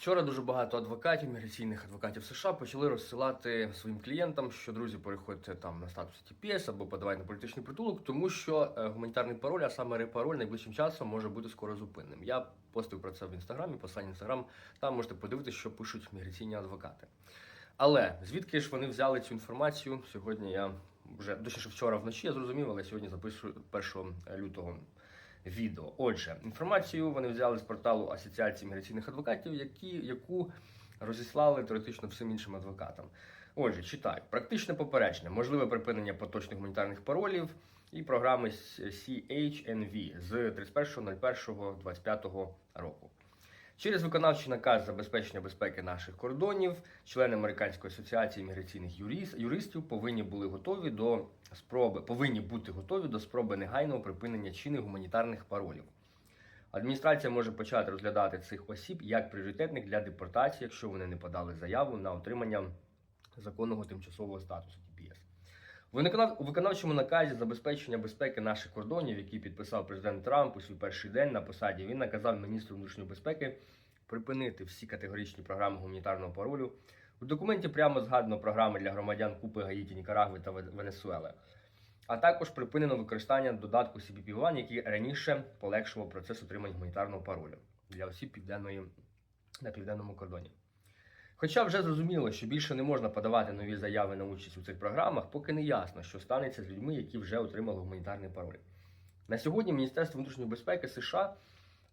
Вчора дуже багато адвокатів, міграційних адвокатів США почали розсилати своїм клієнтам, що друзі, переходьте там на статус TPS або подавайте на політичний притулок, тому що е, гуманітарний пароль, а саме репароль, найближчим часом може бути скоро зупинним. Я постив про це в інстаграмі, послання в інстаграм. Там можете подивитися, що пишуть міграційні адвокати. Але звідки ж вони взяли цю інформацію? Сьогодні я вже точніше вчора вночі я зрозумів, але сьогодні записую 1 лютого відео. Отже, інформацію вони взяли з порталу Асоціації міграційних адвокатів, які, яку розіслали теоретично всім іншим адвокатам. Отже, читаю. Практичне попередження, можливе припинення поточних гуманітарних паролів і програми CHNV з 31.01.25 року. Через виконавчий наказ забезпечення безпеки наших кордонів, члени Американської асоціації міграційних юристів повинні були готові до спроби, повинні бути готові до спроби негайного припинення чинних гуманітарних паролів. Адміністрація може почати розглядати цих осіб як пріоритетних для депортації, якщо вони не подали заяву на отримання законного тимчасового статусу. У виконавчому наказі забезпечення безпеки наших кордонів, який підписав президент Трамп у свій перший день на посаді, він наказав міністру внутрішньої безпеки припинити всі категоричні програми гуманітарного паролю. У документі прямо згадано програми для громадян Купи, Гаїті, Нікарагви та Венесуели. А також припинено використання додатку CBP One, який раніше полегшував процес отримання гуманітарного паролю для осіб південної на південному кордоні. Хоча вже зрозуміло, що більше не можна подавати нові заяви на участь у цих програмах, поки не ясно, що станеться з людьми, які вже отримали гуманітарний пароль. На сьогодні Міністерство внутрішньої безпеки США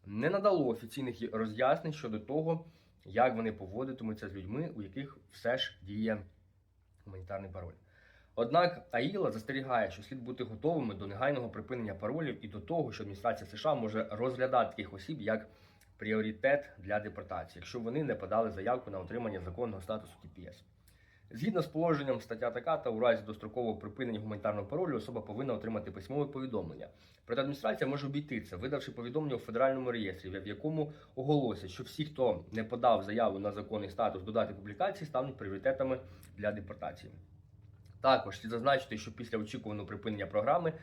не надало офіційних роз'яснень щодо того, як вони поводитимуться з людьми, у яких все ж діє гуманітарний пароль. Однак АІЛА застерігає, що слід бути готовими до негайного припинення паролів і до того, що адміністрація США може розглядати таких осіб як пріоритет для депортації, якщо вони не подали заявку на отримання законного статусу TPS. Згідно з положенням стаття така, та у разі дострокового припинення гуманітарного паролю особа повинна отримати письмове повідомлення. Проте адміністрація може обійти це, видавши повідомлення у федеральному реєстрі, в якому оголосять, що всі, хто не подав заяву на законний статус до дати публікації, стануть пріоритетами для депортації. Також слід зазначити, що після очікуваного припинення програми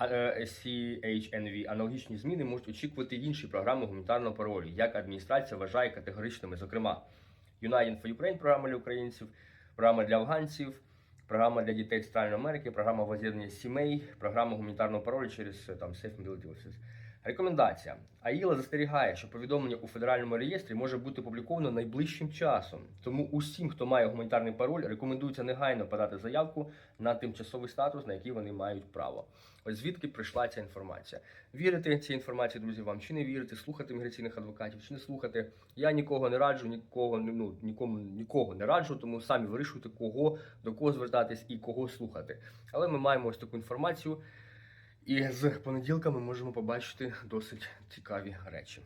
CHNV аналогічні зміни можуть очікувати інші програми гуманітарного паролю, як адміністрація вважає категоричними, зокрема United for Ukraine програма для українців, програма для афганців, програма для дітей Центральної Америки, програма воз'єднання сімей, програма гуманітарного паролю через е, там Safe Mobility Offices. Рекомендація. АІЛА застерігає, що повідомлення у федеральному реєстрі може бути опубліковано найближчим часом. Тому усім, хто має гуманітарний пароль, рекомендується негайно подати заявку на тимчасовий статус, на який вони мають право. Ось звідки прийшла ця інформація. Вірити цій інформації, друзі, вам чи не вірити, слухати міграційних адвокатів, чи не слухати. Я нікого не раджу, нікого ну, нікому нікого не раджу, тому самі вирішуйте, кого до кого звертатись і кого слухати. Але ми маємо ось таку інформацію. І з понеділка ми можемо побачити досить цікаві речі.